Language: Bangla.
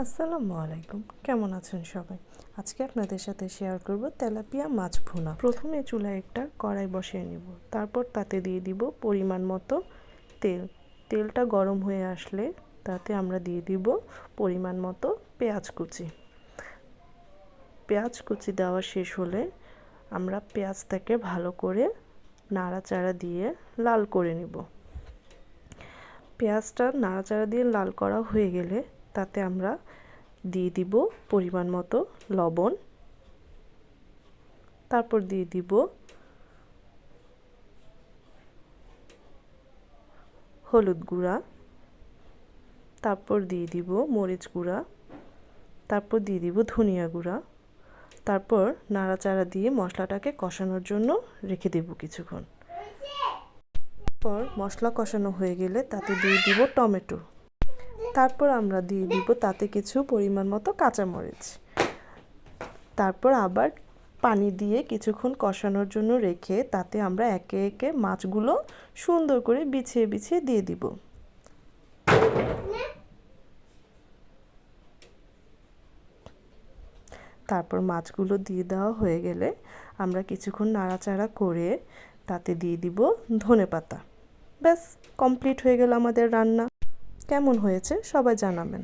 আসসালামু আলাইকুম। কেমন আছেন সবাই? আজকে আপনাদের সাথে শেয়ার করব তেলাপিয়া মাছ ভুনা। প্রথমে চুলায় একটা কড়াই বসিয়ে নিব। তারপর তাতে দিয়ে দিব পরিমাণ মতো তেল। তেলটা গরম হয়ে আসলে তাতে আমরা দিয়ে দিব পরিমাণ মতো পেঁয়াজ কুচি। পেঁয়াজ কুচি দেওয়া শেষ হলে আমরা পেঁয়াজটাকে ভালো করে নাড়াচাড়া দিয়ে লাল করে নিব। পেঁয়াজটা নাড়াচাড়া দিয়ে লাল করা হয়ে গেলে তাতে আমরা দিয়ে দিব পরিমাণ মতো লবণ। তারপর দিয়ে দিব হলুদ গুঁড়া। তারপর দিয়ে দিব মরিচ গুঁড়া। তারপর দিয়ে দিব ধনিয়া গুঁড়া। তারপর নাড়াচাড়া দিয়ে মশলাটাকে কষানোর জন্য রেখে দেব কিছুক্ষণ। পর মশলা কষানো হয়ে গেলে তাতে দিয়ে দিব টমেটো। তারপর আমরা দিয়ে দিব তাতে কিছু পরিমাণ মতো কাঁচামরিচ। তারপর আবার পানি দিয়ে কিছুক্ষণ কষানোর জন্য রেখে তাতে আমরা একে একে মাছগুলো সুন্দর করে বিছিয়ে বিছিয়ে দিয়ে দিব। তারপর মাছগুলো দিয়ে দেওয়া হয়ে গেলে আমরা কিছুক্ষণ নাড়াচাড়া করে তাতে দিয়ে দিব ধনে পাতা ব্যাস কমপ্লিট হয়ে গেল আমাদের রান্না। কেমন হয়েছে সবাই জানাবেন।